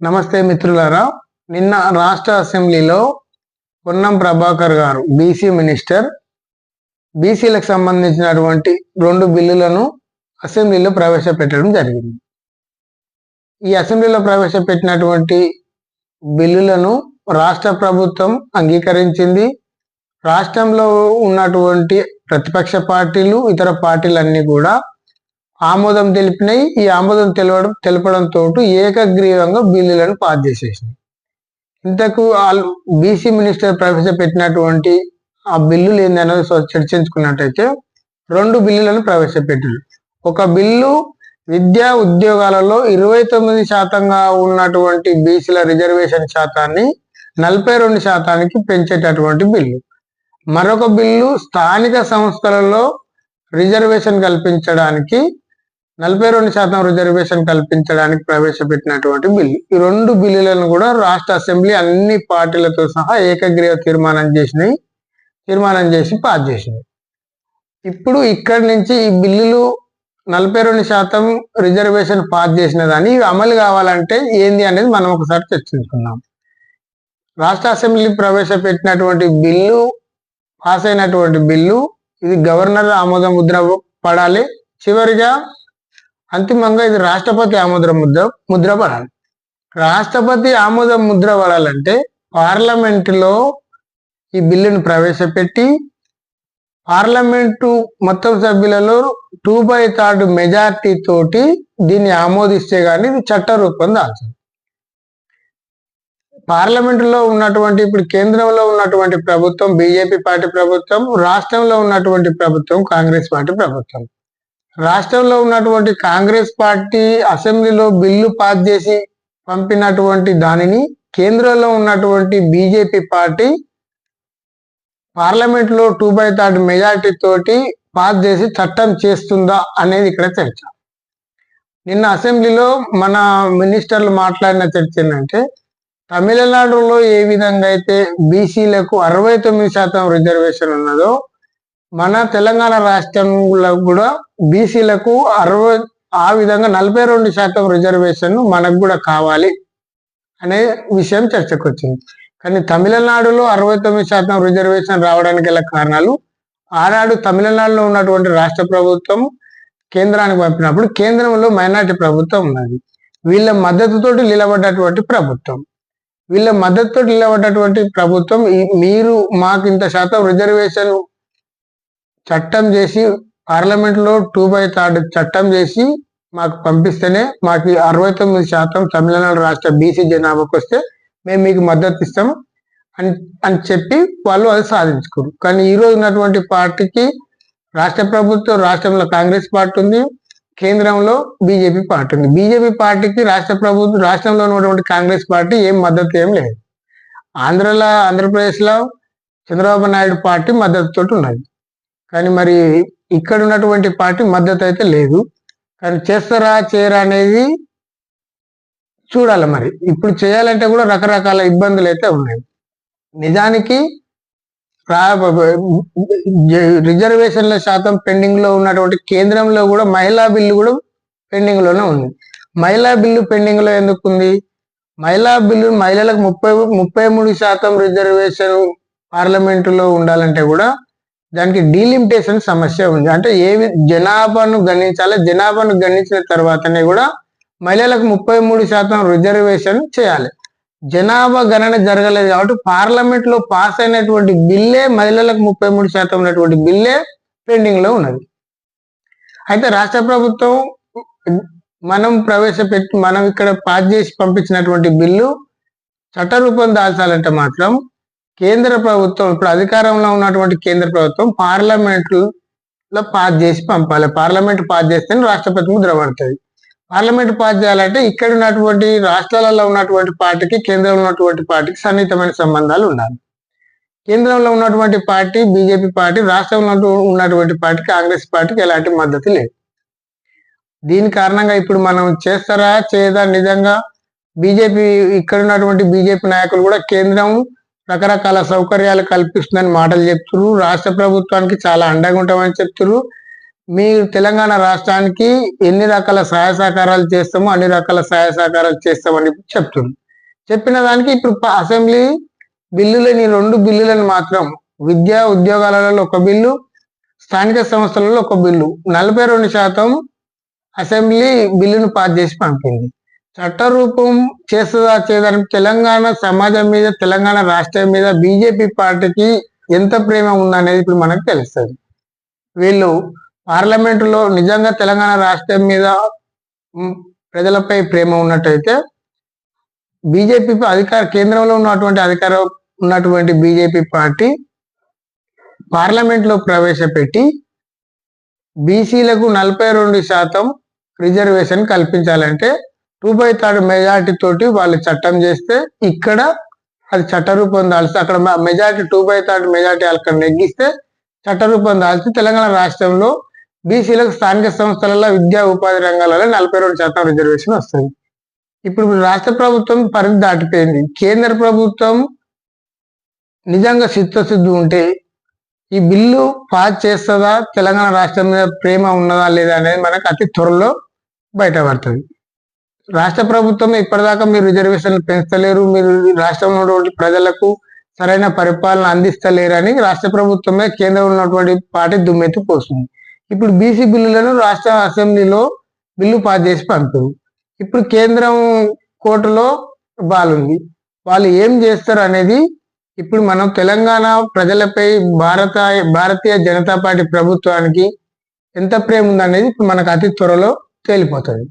నమస్తే మిత్రులారా నిన్న రాష్ట్ర అసెంబ్లీలో పొన్నం ప్రభాకర్ గారు బీసీ మినిస్టర్ బీసీలకు సంబంధించినటువంటి రెండు బిల్లులను అసెంబ్లీలో ప్రవేశపెట్టడం జరిగింది. ఈ అసెంబ్లీలో ప్రవేశపెట్టినటువంటి బిల్లులను రాష్ట్ర ప్రభుత్వం అంగీకరించింది. రాష్ట్రంలో ఉన్నటువంటి ప్రతిపక్ష పార్టీలు ఇతర పార్టీలన్నీ కూడా ఆమోదం తెలిపినాయి. ఈ ఆమోదం తెలవడం తెలపడంతో ఏకగ్రీవంగా బిల్లులను పాస్ చేసేసింది. ఇంతకు బీసీ మినిస్టర్ ప్రవేశపెట్టినటువంటి ఆ బిల్లులు ఏందనేది చర్చించుకున్నట్టయితే రెండు బిల్లులను ప్రవేశపెట్టారు ఒక బిల్లు విద్యా ఉద్యోగాలలో ఇరవై తొమ్మిది శాతంగా ఉన్నటువంటి బీసీల రిజర్వేషన్ శాతాన్ని నలభై రెండు శాతానికి పెంచేటటువంటి బిల్లు. మరొక బిల్లు స్థానిక సంస్థలలో రిజర్వేషన్ కల్పించడానికి నలభై రెండు శాతం రిజర్వేషన్ కల్పించడానికి ప్రవేశపెట్టినటువంటి బిల్లు ఈ రెండు బిల్లులను కూడా రాష్ట్ర అసెంబ్లీ అన్ని పార్టీలతో సహా ఏకగ్రీవ తీర్మానం చేసినాయి తీర్మానం చేసి పాస్ చేసినాయి ఇప్పుడు ఇక్కడి నుంచి ఈ బిల్లులు నలభై రెండు శాతం రిజర్వేషన్ పాస్ చేసిన దాన్ని ఇవి అమలు కావాలంటే ఏంది అనేది మనం ఒకసారి చర్చించుకుందాం. రాష్ట్ర అసెంబ్లీ ప్రవేశపెట్టినటువంటి బిల్లు పాస్ అయినటువంటి బిల్లు ఇది గవర్నర్ ఆమోద ముద్ర పడాలి. చివరిగా అంతిమంగా ఇది రాష్ట్రపతి ఆమోద ముద్ర ముద్ర పడాలి రాష్ట్రపతి ఆమోద ముద్ర పడాలంటే పార్లమెంటులో ఈ బిల్లును ప్రవేశపెట్టి పార్లమెంటు మొత్తం సభ్యులలో టూ బై థర్డ్ మెజార్టీ తోటి దీన్ని ఆమోదిస్తే గాని ఇది చట్ట రూపం దాల్చింది. పార్లమెంటులో ఉన్నటువంటి ఇప్పుడు కేంద్రంలో ఉన్నటువంటి ప్రభుత్వం బీజేపీ పార్టీ ప్రభుత్వం రాష్ట్రంలో ఉన్నటువంటి ప్రభుత్వం కాంగ్రెస్ పార్టీ ప్రభుత్వం. రాష్ట్రంలో ఉన్నటువంటి కాంగ్రెస్ పార్టీ అసెంబ్లీలో బిల్లు పాస్ చేసి పంపినటువంటి దానిని కేంద్రంలో ఉన్నటువంటి బీజేపీ పార్టీ పార్లమెంట్లో టూ బై థర్డ్ మెజార్టీ తోటి పాస్ చేసి చట్టం చేస్తుందా అనేది ఇక్కడ చర్చ. నిన్న అసెంబ్లీలో మన మినిస్టర్లు మాట్లాడిన చర్చ ఏంటంటే తమిళనాడులో ఏ విధంగా అయితే బీసీలకు అరవై తొమ్మిది శాతం రిజర్వేషన్ ఉన్నదో మన తెలంగాణ రాష్ట్రంలో కూడా బీసీలకు అరవై ఆ విధంగా నలభై రెండు శాతం రిజర్వేషన్ మనకు కూడా కావాలి అనే విషయం చర్చకు వచ్చింది కానీ తమిళనాడులో అరవై తొమ్మిది శాతం రిజర్వేషన్ రావడానికి గల కారణాలు ఆనాడు తమిళనాడులో ఉన్నటువంటి రాష్ట్ర ప్రభుత్వం కేంద్రానికి పంపినప్పుడు కేంద్రంలో మైనార్టీ ప్రభుత్వం ఉన్నది. వీళ్ళ మద్దతుతోటి నిలబడ్డటువంటి ప్రభుత్వం. వీళ్ళ మద్దతుతో నిలబడ్డటువంటి ప్రభుత్వం మీరు మాకు ఇంత శాతం రిజర్వేషన్ చట్టం చేసి పార్లమెంట్లో టూ బై థర్డ్ చట్టం చేసి మాకు పంపిస్తేనే మాకు అరవై తొమ్మిది శాతం తమిళనాడు రాష్ట్ర బీసీ జనాభాకు వస్తే మేము మీకు మద్దతు ఇస్తాం అని అని చెప్పి వాళ్ళు అది సాధించుకోరు. కానీ ఈరోజు ఉన్నటువంటి పార్టీకి రాష్ట్ర ప్రభుత్వం రాష్ట్రంలో కాంగ్రెస్ పార్టీ ఉంది కేంద్రంలో బీజేపీ పార్టీ ఉంది. బీజేపీ పార్టీకి రాష్ట్ర ప్రభుత్వం రాష్ట్రంలో ఉన్నటువంటి కాంగ్రెస్ పార్టీ ఏం మద్దతు ఏం లేదు. ఆంధ్రలో ఆంధ్రప్రదేశ్లో చంద్రబాబు నాయుడు పార్టీ మద్దతుతో ఉన్నది. కానీ మరి ఇక్కడ ఉన్నటువంటి పార్టీ మద్దతు అయితే లేదు. కానీ చేస్తారా చేయరా అనేది చూడాలి మరి. ఇప్పుడు చేయాలంటే కూడా రకరకాల ఇబ్బందులు అయితే ఉన్నాయి. నిజానికి రిజర్వేషన్ల శాతం పెండింగ్లో ఉన్నటువంటి కేంద్రంలో కూడా మహిళా బిల్లు కూడా పెండింగ్లోనే ఉంది. మహిళా బిల్లు పెండింగ్లో ఎందుకు ఉంది? మహిళా బిల్లు మహిళలకు ముప్పై ముప్పై మూడు శాతం రిజర్వేషన్ పార్లమెంటులో ఉండాలంటే కూడా దానికి డీలిమిటేషన్ సమస్య ఉంది. అంటే ఏ జనాభాను గణించాలి జనాభాను గణించిన తర్వాతనే కూడా మహిళలకు ముప్పై మూడు శాతం రిజర్వేషన్ చేయాలి. జనాభా గణన జరగలేదు కాబట్టి పార్లమెంట్లో పాస్ అయినటువంటి బిల్లే మహిళలకు ముప్పై మూడు శాతం ఉన్నటువంటి బిల్లే పెండింగ్లో ఉన్నది. అయితే రాష్ట్ర ప్రభుత్వం మనం ప్రవేశపెట్టి మనం ఇక్కడ పాస్ చేసి పంపించినటువంటి బిల్లు చట్టరూపం దాల్చాలంటే మాత్రం కేంద్ర ప్రభుత్వం ఇప్పుడు అధికారంలో ఉన్నటువంటి కేంద్ర ప్రభుత్వం పార్లమెంట్లో పాస్ చేసి పంపాలి. పార్లమెంట్ పాస్ చేస్తేనే రాష్ట్రపతి ముద్ర పడుతుంది. పార్లమెంట్ పాస్ చేయాలంటే ఇక్కడ ఉన్నటువంటి రాష్ట్రాలలో ఉన్నటువంటి పార్టీకి కేంద్రంలో ఉన్నటువంటి పార్టీకి సన్నిహితమైన సంబంధాలు ఉండాలి. కేంద్రంలో ఉన్నటువంటి పార్టీ బీజేపీ పార్టీ రాష్ట్రంలో ఉన్నటువంటి పార్టీ కాంగ్రెస్ పార్టీకి ఎలాంటి మద్దతు లేదు. దీని కారణంగా ఇప్పుడు మనం చేస్తారా చేయదా? నిజంగా బీజేపీ ఇక్కడ ఉన్నటువంటి బీజేపీ నాయకులు కూడా కేంద్రం రకరకాల సౌకర్యాలు కల్పిస్తుందని మాటలు చెప్తున్నారు రాష్ట్ర ప్రభుత్వానికి చాలా అండగా ఉంటామని చెప్తున్నారు మీరు తెలంగాణ రాష్ట్రానికి ఎన్ని రకాల సహాయ సహకారాలు చేస్తామో అన్ని రకాల సహాయ సహకారాలు చేస్తామని చెప్తున్నారు చెప్పిన దానికి ఇప్పుడు అసెంబ్లీ బిల్లులని రెండు బిల్లులను మాత్రం విద్యా ఉద్యోగాలలో ఒక బిల్లు స్థానిక సంస్థలలో ఒక బిల్లు. నలభై రెండు శాతం అసెంబ్లీ బిల్లును పాస్ చేసి పంపింది. చట్ట రూపం చేస్తుందా చేయదని తెలంగాణ సమాజం మీద తెలంగాణ రాష్ట్రం మీద బీజేపీ పార్టీకి ఎంత ప్రేమ ఉందనేది ఇప్పుడు మనకు తెలుస్తుంది. వీళ్ళు పార్లమెంటులో నిజంగా తెలంగాణ రాష్ట్రం మీద ప్రజలపై ప్రేమ ఉన్నట్టయితే బీజేపీ అధికార కేంద్రంలో ఉన్నటువంటి అధికారం ఉన్నటువంటి బీజేపీ పార్టీ పార్లమెంట్లో ప్రవేశపెట్టి బీసీలకు నలభై రెండు శాతం రిజర్వేషన్ కల్పించాలంటే టూ బై థర్డ్ మెజార్టీ తోటి వాళ్ళు చట్టం చేస్తే ఇక్కడ అది చట్టరూపం దాల్చి అక్కడ majority two by third majority అక్కడ నెగ్గిస్తే చట్టరూపం దాల్చి తెలంగాణ రాష్ట్రంలో బీసీలకు స్థానిక సంస్థలలో విద్యా ఉపాధి రంగాలలో నలభై రెండు శాతం రిజర్వేషన్ వస్తుంది. ఇప్పుడు రాష్ట్ర ప్రభుత్వం పరిధి దాటిపోయింది. కేంద్ర ప్రభుత్వం నిజంగా చిత్తశుద్ధి ఉంటే ఈ బిల్లు పాస్ చేస్తుందా తెలంగాణ రాష్ట్రం మీద ప్రేమ ఉన్నదా లేదా అనేది మనకు అతి త్వరలో బయటపడుతుంది. రాష్ట్ర ప్రభుత్వం ఇప్పటిదాకా మీరు రిజర్వేషన్ పెంచలేరు మీరు రాష్ట్రంలో ఉన్నటువంటి ప్రజలకు సరైన పరిపాలన అందిస్తలేరు అని రాష్ట్ర ప్రభుత్వమే కేంద్రంలో ఉన్నటువంటి పార్టీ దుమ్మెత్తి పోస్తుంది ఇప్పుడు బీసీ బిల్లులను రాష్ట్ర అసెంబ్లీలో బిల్లు పాస్ చేసి పంపారు. ఇప్పుడు కేంద్రం కోర్టులో బాలుంది. వాళ్ళు ఏం చేస్తారు అనేది ఇప్పుడు మనం తెలంగాణ ప్రజలపై భారత భారతీయ జనతా పార్టీ ప్రభుత్వానికి ఎంత ప్రేమ ఉందనేది ఇప్పుడు మనకు అతి త్వరలో తేలిపోతుంది.